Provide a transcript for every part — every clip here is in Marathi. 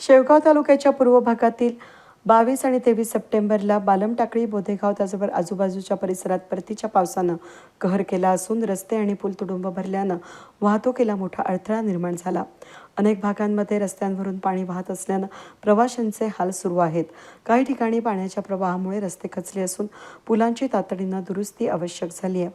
शेवगाव तालुक्याच्या पूर्व भागातील बावीस आणि तेवीस सप्टेंबरला बालम टाकळी बोधेगाव त्याचबरोबर आजूबाजूच्या परिसरात परतीच्या पावसानं कहर केला असून रस्ते आणि पूल तुडुंब भरल्यानं वाहतुकीला मोठा अडथळा निर्माण झाला. अनेक भागांमध्ये रस्त्यांवरून पाणी वाहत असल्यानं प्रवाशांचे हाल सुरू आहेत. काही ठिकाणी पाण्याच्या प्रवाहामुळे रस्ते खचले असून पुलांची तातडीनं दुरुस्ती आवश्यक झाली आहे.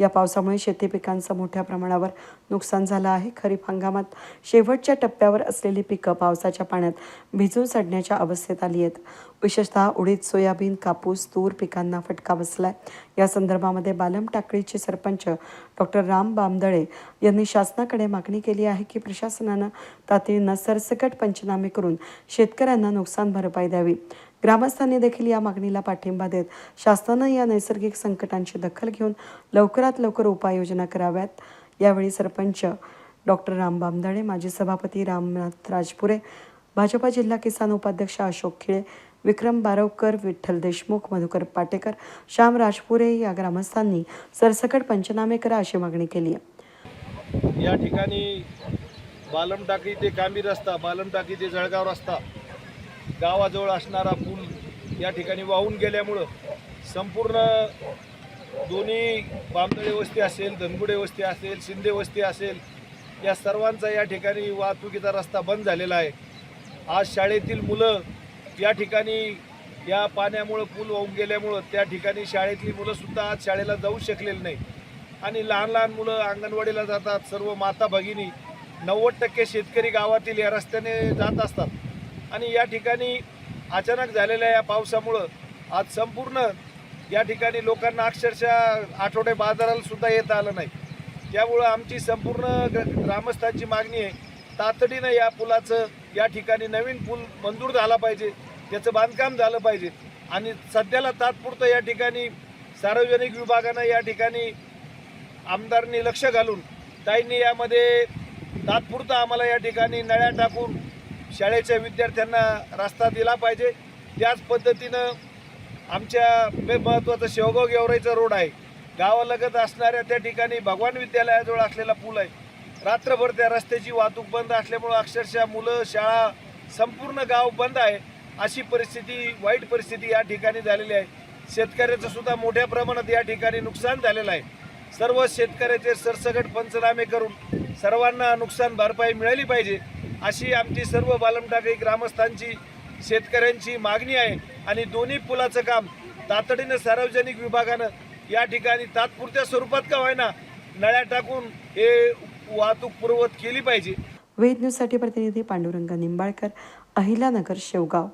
या पावसामुळे शेती पिकांचं मोठ्या प्रमाणावर नुकसान झालं आहे. खरीप हंगामात शेवटच्या टप्प्यावर असलेली पिकं पावसाच्या पाण्यात भिजून सडण्याच्या अवस्थेत आली आहेत. विशेषतः उडीद सोयाबीन कापूस तूर पिकांना फटका बसलाय. या संदर्भामध्ये बालम टाकळीचे सरपंच डॉक्टर राम बामदळे यांनी शासनाकडे मागणी केली आहे की प्रशासनानं तातडीनं सरसकट पंचनामे करून शेतकऱ्यांना नुकसान भरपाई द्यावी. ग्रामस्थांनी देखील या मागणीला पाठिंबा देत शासनानं या नैसर्गिक संकटांची दखल घेऊन लवकरात लवकर उपाययोजना कराव्यात. यावेळी सरपंच डॉक्टर राम बामदाणे माजी सभापती रामनाथ राजपुरे भाजपा जिल्हा किसान उपाध्यक्ष अशोक खिळे विक्रम बारवकर विठ्ठल देशमुख मधुकर पाटेकर श्याम राजपुरे या ग्रामस्थांनी सरसकट पंचनामे करा अशी मागणी केली आहे. या ठिकाणी बालमटाकी ते कांबी रस्ता बालमटाकी ते जळगाव रस्ता गावाजवळ असणारा पूल या ठिकाणी वाहून गेल्यामुळं संपूर्ण दोन्ही बामदळे वस्ती असेल धनगुडे वस्ती असेल शिंदे वस्ती असेल या सर्वांचा या ठिकाणी वाहतुकीचा रस्ता बंद झालेला आहे. आज शाळेतील मुलं या ठिकाणी या पाण्यामुळं पूल वाहून गेल्यामुळं त्या ठिकाणी शाळेतली मुलंसुद्धा आज शाळेला जाऊ शकलेली नाही आणि लहान लहान मुलं अंगणवाडीला जातात सर्व माता भगिनी. नव्वद टक्के शेतकरी गावातील या रस्त्याने जात असतात. आणि या ठिकाणी अचानक झालेल्या या पावसामुळं आज संपूर्ण या ठिकाणी लोकांना अक्षरशः आठवडे बाजाराला सुद्धा येता आलं नाही. त्यामुळं आमची संपूर्ण ग्रामस्थांची मागणी आहे तातडीनं या पुलाचं या ठिकाणी नवीन पूल मंजूर झाला पाहिजे त्याचं बांधकाम झालं पाहिजे. आणि सध्याला तात्पुरतं या ठिकाणी सार्वजनिक विभागानं या ठिकाणी आमदारांनी लक्ष घालून ताईंनी यामध्ये तात्पुरतं आम्हाला या ठिकाणी नळ्या टाकून शाळेच्या विद्यार्थ्यांना रस्ता दिला पाहिजे. त्याच पद्धतीनं आमच्या महत्त्वाचं शेवगाव गेवराईचा रोड आहे. गावालगत असणाऱ्या त्या ठिकाणी भगवान विद्यालयाजवळ असलेला पूल आहे. रात्रभर त्या रस्त्याची वाहतूक बंद असल्यामुळं अक्षरशः मुलं शाळा संपूर्ण गाव बंद आहे. अशी परिस्थिती वाईट परिस्थिती या ठिकाणी झालेली आहे. शेतकऱ्याचं सुद्धा मोठ्या प्रमाणात या ठिकाणी नुकसान झालेलं आहे. सर्व शेतकऱ्याचे सरसकट पंचनामे करून सर्वांना नुकसान भरपाई मिळाली पाहिजे. अशी आमची सर्व बालमटाके ग्रामस्थांची शेतकऱ्यांची मागणी आहे आणि दोन्ही पुलाचं काम तातडीनं सार्वजनिक विभागानं या ठिकाणी तात्पुरत्या स्वरूपात का होईना नळ्या टाकून हे वाहतूक पुरवत केली पाहिजे. वेद न्यूजसाठी प्रतिनिधी पांडुरंग निंबाळकर अहिल्यानगर शेवगाव.